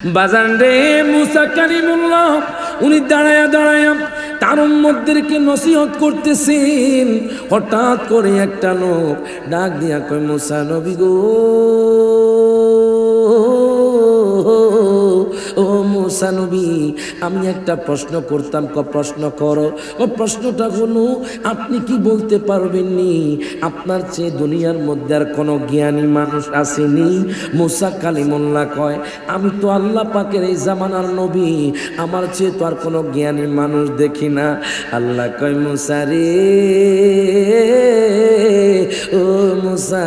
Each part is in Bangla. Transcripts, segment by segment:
বাজান রে মুসা কারিমুল্লাহ, উনি দাঁড়ায়া দাঁড়ায়া তার মধ্যেকে নসিহত করতেছেন। হঠাৎ করে একটা লোক ডাক দিয়া কয়, মুসা নবী গো, ও মুসা আমি একটা প্রশ্ন করতাম, ক, প্রশ্ন করো। ও প্রশ্নটা হলো, আপনি কি বলতে পারবেন নি আপনার চেয়ে দুনিয়ার মধ্যে আর কোনো জ্ঞানী মানুষ আসেনি? মুসা কালিমুল্লাহ কয়, আমি তো আল্লাহ পাকের এই জামানার নবী, আমার চেয়ে তো আর কোনো জ্ঞানী মানুষ দেখি না। আল্লাহ কয়, মুসা রে, ও মুসা,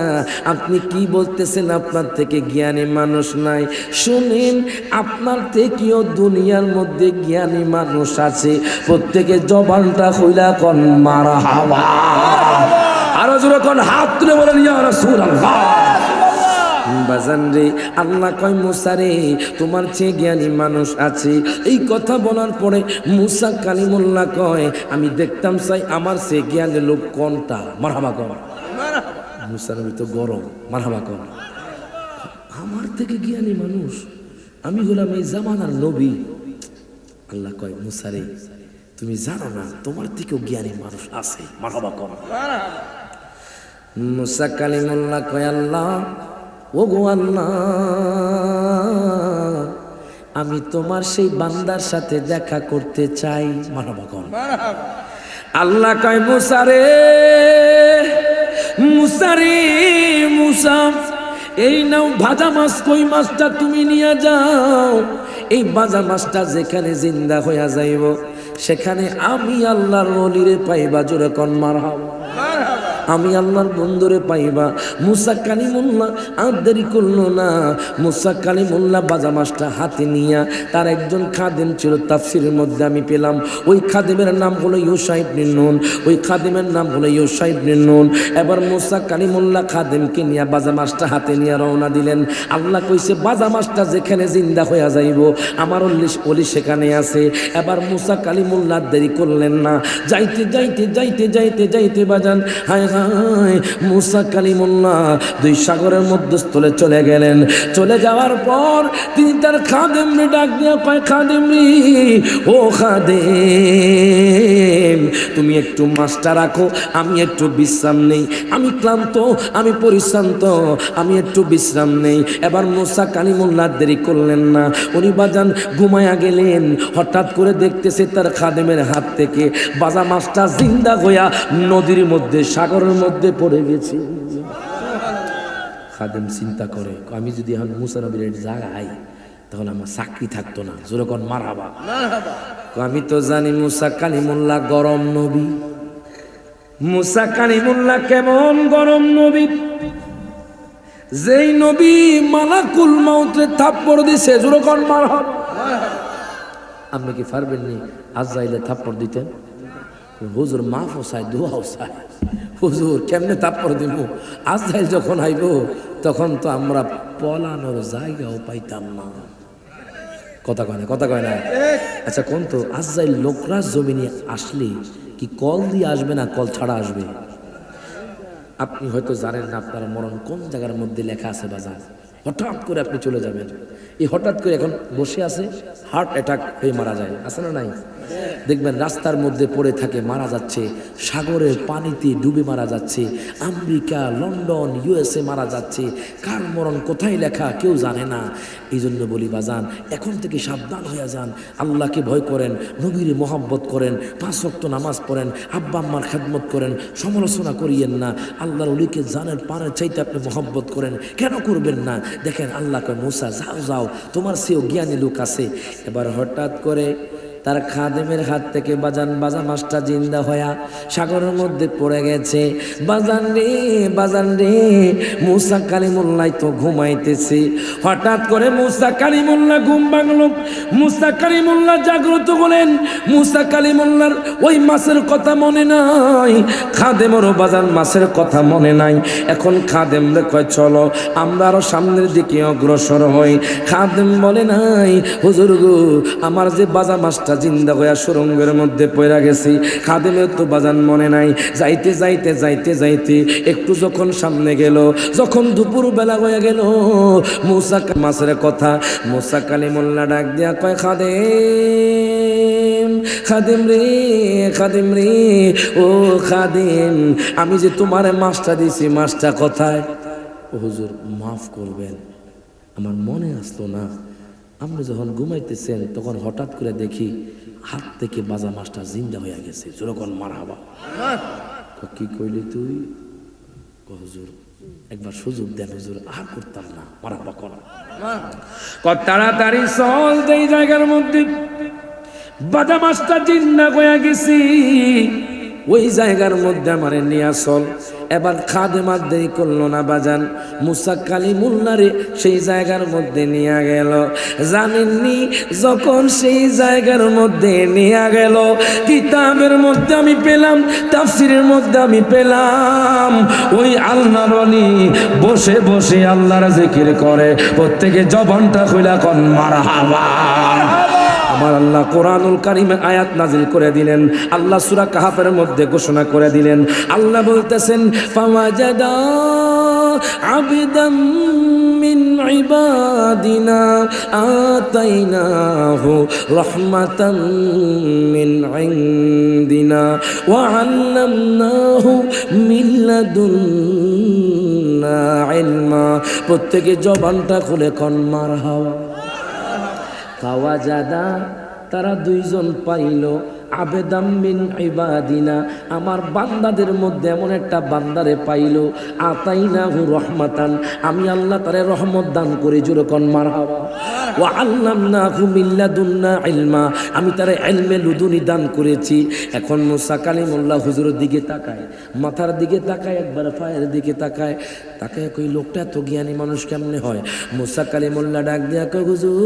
আপনি কি বলতেছেন? আপনার থেকে জ্ঞানী মানুষ নাই। শুনেন, আপনার থেকেও দুনিয়ার মধ্যে জ্ঞানী মানুষ আছে। প্রত্যেকে জবানটা হইলা কন, মারা হাওয়া। আরও জোরে কোন, হাত তুলে বলেন বাজান রে, আল্লাহ কয়, মুসা রে, তোমার চেয়ে জ্ঞানী মানুষ আছে। এই কথা বলার পরে মুসা কালিমুল্লাহ কয়, আমি দেখতাম চাই আমার সে জ্ঞানী লোক কোনটা? মারহাবা কর। মুসা নবী তো গরম, মারহাবা কর। আমার থেকে জ্ঞানী মানুষ? আমি হলাম এই জামানার নবী। আল্লাহ কয় মুসারে তুমি জানো না, তোমার থেকেও জ্ঞানী মানুষ আছে। মারহাবা কর। মুসা কালিমুল্লাহ কয়, আল্লাহ ও গো আল্লাহ, আমি তোমার সেই বান্দার সাথে দেখা করতে চাই। মানবা কর। আল্লাহ কয় মুসারে মুসারে মুসা এই নাও ভাজা মাছ, কই মাছটা তুমি নিয়ে যাও। এই ভাজা মাছটা যেখানে জিন্দা হইয়া যাইব, সেখানে আমি আল্লাহর অলিরে পাইবা, জোরে কন মার আমি আল্লাহর বন্ধুরে পাইবা। মুসা কালিমুল্লাহ আর দেরি করল না। মুসা কালিমুল্লাহ বাজা মাছটা হাতে নিয়া তার একজন খাদেম ছিল, তাফসিরের মধ্যে আমি পেলাম। ওই খাদেমের নাম হলো ইউসাইব নুন। ওই খাদেমের নাম হলো ইউসাইব নুন। এবার মুসা কালিমুল্লাহ খাদেমকে নিয়ে বাজা মাছটা হাতে নিয়ে রওনা দিলেন। আল্লাহ কইছে, বাজা মাছটা যেখানে জিন্দা হইয়া যাইব, আমার অল্লিশ অলি সেখানে আছে। এবার মুসা কালিমুল্লাহ দেরি করলেন না। যাইতে যাইতে যাইতে যাইতে যাইতে বাজান। হায় মুসা কালিমুল্লাহ দুই সাগরের মধ্যস্থলে চলে গেলেন। চলে যাওয়ার পর তিনি তার খাদেম ডাক দিয়ে কয় খাদেম ও খাদেম, তুমি একটু মাছটা রাখো, আমি একটু বিশ্রাম নেই। আমি ক্লান্ত, আমি পরিশ্রান্ত, আমি একটু বিশ্রাম নেই। এবার মুসা কালিমুল্লাহ দেরি করলেন না। উনি বাজান ঘুমায়া গেলেন। হঠাৎ করে দেখতেছে তার খাদেমের হাত থেকে বাজা মাছটা জিন্দা হইয়া নদীর মধ্যে সাগরের মধ্যে পড়ে গেছি। খাদেম চিন্তা করে আমি যদি এখন মুসা নবীর জায়গায় তাহলে আমার চাকরি থাকতো না যেরকম মারাবা আমি তো জানি মুসা কালিমুল্লাহ গরম নবী। মুসা কালিমুল্লাহ কেমন গরম নবী। যেই নবী মালাকুল মাউতে থাপ্পড় দিছে যেরকম মারহাবা। আপনি কি পারবেন নি আজাইলে থাপ্পড় দিতেন? হুজুর মাফও চাই দোয়াও চাই হুজুর, কেমনে তাপ্পড় দিব? আজরাইল যখন আইব, তখন তো আমরা পলানোর জায়গাও পাইতাম না। কথা কয় না, কথা কয় না। আচ্ছা কোন তো আজরাইল লোকরা জমিনে আসলে কি কল দিয়ে আসবে না কল ছাড়া আসবে? আপনি হয়তো জানেন না আপনার মরণ কোন জায়গার মধ্যে লেখা আছে বাজার? হঠাৎ করে আপনি চলে যাবেন। এই হঠাৎ করে এখন বসে আছে হার্ট অ্যাটাক হয়ে মারা যায়। আছে না নাই? দেখবেন রাস্তার মধ্যে পড়ে থাকে, মারা যাচ্ছে, সাগরের পানিতে ডুবে মারা যাচ্ছে, আমেরিকা, লন্ডন ইউএসএ মারা যাচ্ছে, কার মরণ কোথায় লেখা কেউ জানে না। এই জন্য বলি, বাজান, এখন থেকে সাবধান হয়ে যান। আল্লাহকে ভয় করেন, নবীরে মোহাব্বত করেন, পাঁচ রক্ত নামাজ পড়েন, আব্বা আম্মার খেদমত করেন, সমালোচনা করিয়েন না। আল্লাহর অলিকে জানের পানের চাইতে আপনি মোহাব্বত করেন, কেন করবেন না? দেখেন আল্লাহকে মুসা, যাও যাও, তোমার সেও জ্ঞানী লোক আছে। এবার হঠাৎ করে তার খাদেমের হাত থেকে বাজান বাজা মাছটা জিন্দা হয়া সাগরের মধ্যে পড়ে গেছে। বাজান রে বাজান রে, মুসা কালিমুল্লাই তো ঘুমাইতেছে। হঠাৎ করে মুসা কালিমুল্লাহ ঘুম ভাঙলো। মুসা কালিমুল্লাহ জাগ্রত হলেন। মুসা কালিমুল্লার ওই মাছের কথা মনে নাই। খাদেমেরও বাজান মাছের কথা মনে নাই। এখন খাদেম রে কয়, চলো, আমরা আরও সামনের দিকে অগ্রসর হই। খাদেম বলে, নাই, হুজুর গো, আমার যে বাজা মাছটা মাছটা জিন্দা হইয়া সুরঙ্গের মধ্যে পড়া গেছি। খাদেমের তো বাজান মনে নাই। যাইতে যাইতে যাইতে যাইতে একটু যখন সামনে গেল, যখন দুপুর বেলা হয়ে গেল, মুসা মাছের কথা, মুসা কালী মোল্লা ডাক দিয়া কয় খাদে খাদিম রে খাদিম রে, ও খাদিম, আমি যে তোমার মাছটা দিছি মাছটা কোথায়? ও হুজুর, মাফ করবেন, আমার মনে আসলো না। আপনি যখন ঘুমাইতেছেন, তখন হঠাৎ করে দেখি হাত থেকে বাজা মাছটা জিন্দা হয়ে গেছে। যখন মারাবা কি কইলি তুই? হুজুর, একবার সুযোগ দেন, হুজুর, আর করতাম না। মারাবা করা ক তাড়াতাড়ি চল এই জায়গার মধ্যে বাজা মাছটা জিন্না গয়া গেছি, ওই জায়গার মধ্যে আমারে নিয়ে আসল এবার খাদে মাত দেরি করল না বাজান। মুসা কালী মুল্লারে সেই জায়গার মধ্যে নিয়ে গেল। জানেননি যখন সেই জায়গার মধ্যে নিয়ে গেল, কিতাবের মধ্যে আমি পেলাম, তাফসিরের মধ্যে আমি পেলাম। ওই আল্লাহর অলি বসে বসে আল্লাহর জিকির করে। প্রত্যেকে জবানটা খুলা কন মারা আমার আল্লাহ কোরআনুল কারিমে আয়াত নাজিল করে দিলেন, আল্লাহ সূরা কাহাফের মধ্যে ঘোষণা করে দিলেন। আল্লাহ বলতেছেন, ফাওয়াজাদা আবিদাম ইবাদিনা আতাইনাহু রাহমাতাম মিন ইনদিনা ওয়া আল্লামনাহু মিন লাদুন্না ইলমা। প্রত্যেকে জবানটা খুলে কন, মারহাবা। খাওয়া জাদা তারা দুইজন পাইল, আবেদাম ইবাদিনা, আমার বান্দাদের মধ্যে এমন একটা বান্দারে পাইল, আতাইনাহু রহমাতান, আমি আল্লাহ তারে রহমত দান করে জুরকন মারহাবা। আমি তারা এলমে লুদুনি দান করেছি। এখন মুসা কালিমুল্লাহ হুজুরের দিকে তাকায়, মাথার দিকে তাকায়, একবার পায়ের দিকে তাকায়। তাকায় কই, লোকটা এত জ্ঞানী মানুষ কেমনে হয়? মুসা কালিমুল্লাহ ডাক দিয়া কই হুজুর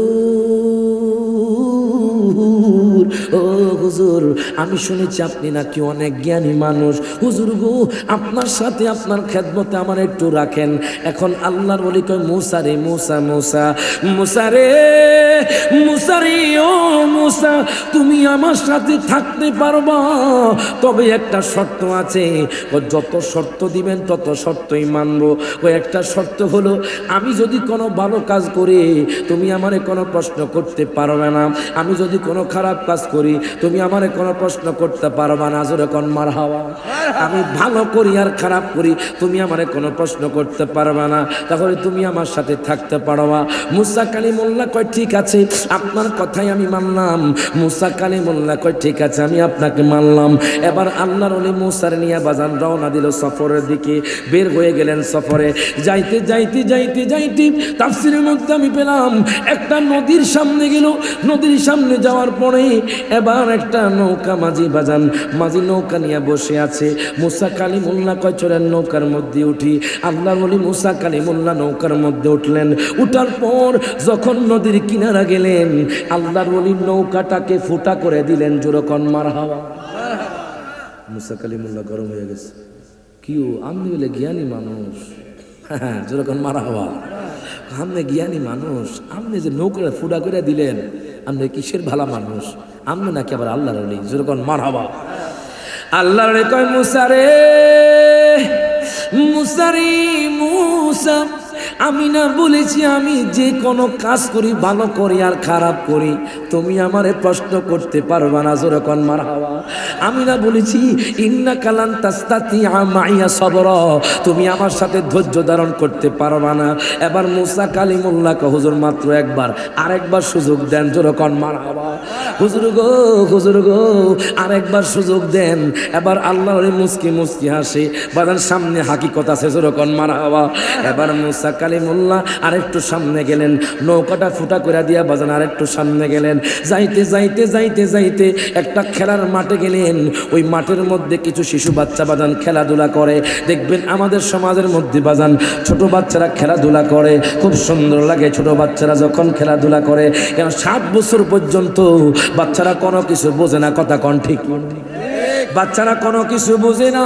ও হুজুর, আমি শুনেছি আপনি নাকি অনেক জ্ঞানী মানুষ। হুজুর গো, আপনার সাথে আপনার খেদমতে আমার একটু রাখেন। এখন আল্লাহর বলি কয়, মুসা রে, মুসা মুসা মুসা রে মুসা রে, ও মুসা তুমি আমার সাথে থাকতে পারবা। তবে একটা শর্ত আছে ও যত শর্ত দিবেন তত শর্তই মানব। ও একটা শর্ত হলো আমি যদি কোনো ভালো কাজ করি তুমি আমারে কোনো প্রশ্ন করতে পারবে না। আমি যদি কোনো খারাপ কাজ করি তুমি আমারে কোনো প্রশ্ন করতে পারবে না। জোরে কোন মার হাওয়া আমি ভালো করি আর খারাপ করি তুমি আমারে কোনো প্রশ্ন করতে পারবে না। তাহলে তুমি আমার সাথে থাকতে পারবা। মুসা কালী মোল্লা কয় ঠিক আছে আপনার কথাই আমি মানলাম। মুসা কালী মোল্লা কয় ঠিক আছে, আমি আপনাকে মানলাম এবার আল্লাহর অলি মুসার নিয়ে বাজান রওনা দিল সফরের দিকে। বের হয়ে গেলেন সফরে। যাইতে যাইতে যাইতে যাইতে তাফসিরের মধ্যে আমি পেলাম, একটা নদীর সামনে গেল। নদীর সামনে যাওয়ার পরে এবার একটা নৌকা মাঝি বাজান, মাঝি নৌকা নিয়ে বসে আছে। মুসা কালী মোল্লা কয়, চলেন নৌকার মধ্যে উঠি। আল্লাহর অলি মুসা কালী মোল্লা নৌকার মধ্যে উঠলেন। উঠার পর যখন নদীর কিনারা গেলেন, আল্লাহর বলি নৌকাটাকে ফুটা করে দিলেন জোরকন মার হাওয়া মুসা কালী মোল্লা গরম হয়ে গেছে। কিউ আপনি বলে জ্ঞানী মানুষ। হ্যাঁ যেরকম মারা হওয়া আমনে জ্ঞানী মানুষ আপনি যে নৌকা ফুটা করে দিলেন আপনি কিসের ভালা মানুষ? আপনি নাকি আবার আল্লাহর আলী যেরকম মার হওয়া আল্লাহর আলী কয় মুসারে মুসারি মুসা। আমি না বলেছি, আমি যে কোনো কাজ করি, ভালো করি আর খারাপ করি, তুমি আমারে প্রশ্ন করতে পারবা না। যেরকম মার হাওয়া আমি না বলেছি ইন্না কালান তাস্তাতি মাইয়া সবর, তুমি আমার সাথে ধৈর্য ধারণ করতে পারবা না। এবার মুসা কালিমুল্লাহ হুজুর, মাত্র একবার, আরেকবার সুযোগ দেন। যেরকম মার হাওয়া হুজুর গো হুজুর গো, আরেকবার সুযোগ দেন। এবার আল্লাহর মুসকি মুসকি হাসে বাদার সামনে হাকিকত আছে যেরকম মার হাওয়া এবার মুসা কালিমুল্লাহ আরেকটু সামনে গেলেন। নৌকাটা ফুটা করে দিয়া বাজান আরেকটু সামনে গেলেন। যাইতে যাইতে যাইতে যাইতে একটা খেলার মাঠে গেলেন। ওই মাঠের মধ্যে কিছু শিশু বাচ্চা বাজান খেলাধুলা করে। দেখবেন আমাদের সমাজের মধ্যে বাজান ছোট বাচ্চারা খেলাধুলা করে। খুব সুন্দর লাগে ছোট বাচ্চারা যখন খেলাধুলা করে। কেন সাত বছর পর্যন্ত বাচ্চারা কোনো কিছু বোঝে না, কথা কন ঠিক। বাচ্চারা কোনো কিছু বুঝে না।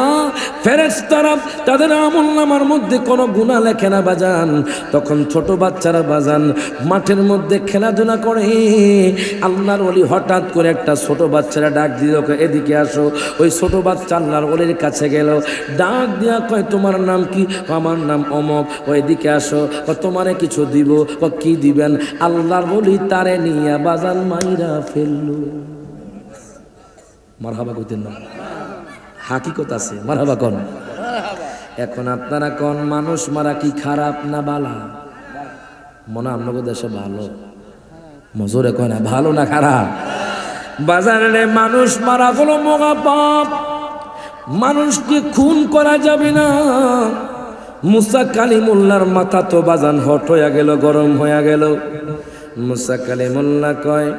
ফেরেশতারা তাদের আমল নামার মধ্যে কোনো গুণা লেখে না বাজান। তখন ছোট বাচ্চারা বাজান, মাঠের মধ্যে খেলাধুলা করে। আল্লাহর ওলি হঠাৎ করে একটা ছোট বাচ্চারা ডাক দিল এদিকে আসো। ওই ছোট বাচ্চা আল্লাহর অলির কাছে গেল। ডাক দিয়া কয়, তোমার নাম কি? আমার নাম অমক। ও এদিকে আসো। ও তোমারে কিছু দিব। ও কি দিবেন? আল্লাহর ওলি তারে নিয়ে বাজান মাইরা ফেলল। মারহাবা কইতেন না। হাকিকত আছে, মারহাবা কন। এখন আপনারা কোন, মানুষ মারা কি খারাপ না বালা? মনে আপনাদের দেশে ভালো। মজুরে কয় না, ভালো না খারাপ? বাজারে মানুষ মারা হলো মগা পাপ। মানুষকে খুন করা যাবে না। মুসা কালিমুল্লার মাথা তো বাজান হট হইয়া গেল, গরম হইয়া গেল। মুসা কালিমুল্লা কয়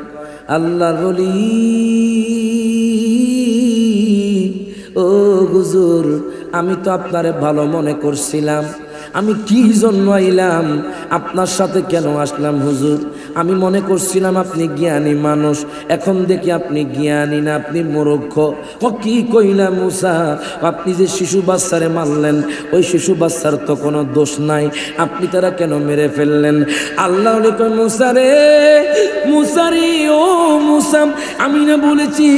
আল্লাহ বলি হুজুর আমি তো আপনারে ভালো মনে করছিলাম। আমি কি জন্য আইলাম? আপনার সাথে কেন আসলাম হুজুর? আমি মনে করছিলাম আপনি জ্ঞানী মানুষ। এখন দেখি আপনি জ্ঞানী না, আপনি মূর্খ। ও কি কইলাম মুসা? আপনি যে শিশু বাচ্চারে মারলেন, ওই শিশু বাচ্চার তো কোনো দোষ নাই। আপনি তারা কেন মেরে ফেললেন? আল্লাহ কয় মুসা রে মুসারে ও মুসাম আমি না বলেছি,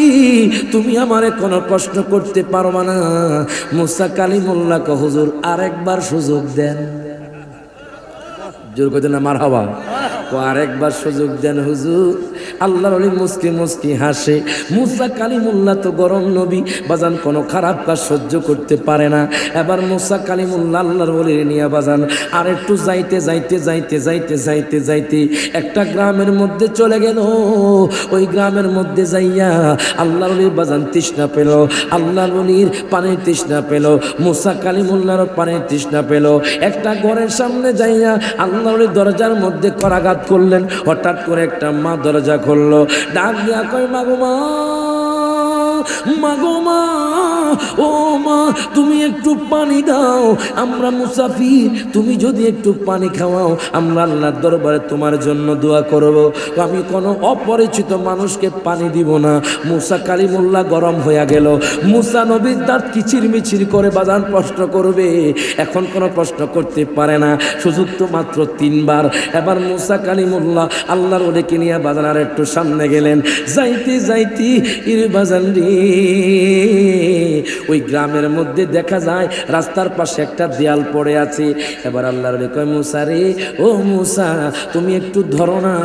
তুমি আমারে কোনো প্রশ্ন করতে পারবা না। মুসা কালিমুল্লাহ হুজুর, আরেকবার সুযোগ দেন। জোর করতে না মার হওয়া আরেকবার সুযোগ দেন হুজুর। আল্লাহর অলি মুসকি মুসকি হাসে। মুসা কালিমুল্লাহ তো গরম নবী, বাজান কোনো খারাপ কাজ সহ্য করতে পারে না। এবার মুসা কালিমুল্লাহ আল্লাহর অলি নিয়ে বাজান, আর একটু যাইতে যাইতে যাইতে যাইতে যাইতে যাইতে একটা গ্রামের মধ্যে চলে গেল। ওই গ্রামের মধ্যে যাইয়া আল্লাহর অলির বাজান তৃষ্ণা পেল। আল্লাহর অলির পানির তৃষ্ণা পেল। মুসা কালিমুল্লাহর পানির তৃষ্ণা পেল। একটা ঘরের সামনে যাইয়া আল্লাহর অলির দরজার মধ্যে করাঘাত করলেন। হঠাৎ করে একটা মা দরজা খুললো ডাক দিয়া কই মাগো মা মাগো মা, ও মা, তুমি একটু পানি দাও। আমরা মুসাফির, তুমি যদি একটু পানি খাওয়াও, আমরা আল্লাহর দরবারে তোমার জন্য দোয়া করব। আমি কোনো অপরিচিত মানুষকে পানি দিব না। মুসা কালিমুল্লাহ গরম হয়ে গেল। মুসা নবীর দাঁত কিচির মিচির করে বাজান প্রশ্ন করবে। এখন কোনো প্রশ্ন করতে পারে না। সুযোগ তো মাত্র তিনবার। এবার মুসা কালিমুল্লাহ আল্লাহর ওদেরকে নিয়ে বাজান আর একটু সামনে গেলেন। যাইতে যাইতে ইরে বাজান রে ওই গ্রামের মধ্যে দেখা যায়, রাস্তার পাশে একটা দেয়াল পড়ে আছে। এবার আল্লাহর কয় মুসা রে, ও মুসা, তুমি একটু ধরো না।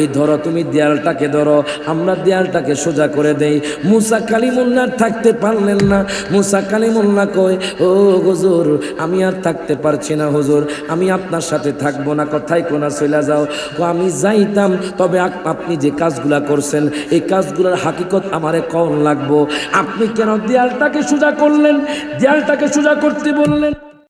এই ধরো, তুমি দেয়ালটাকে ধরো, আমরা দেয়ালটাকে সোজা করে দেই। মুসা কালিমুল্লাহ থাকতে পারলেন না। মুসা কালিমুল্লাহ কয়, ও হুজুর, আমি আর থাকতে পারছি না হুজুর, আমি আপনার সাথে থাকব না কথাই কোনা চলে যাও। আমি যাইতাম, তবে আপনি যে কাজগুলা করছেন, এই কাজগুলোর হাকিকত আমারে কম লাগবো। আপনি কেন দেয়ালটাকে সোজা করলেন? দেয়ালটাকে সোজা করতে বললেন?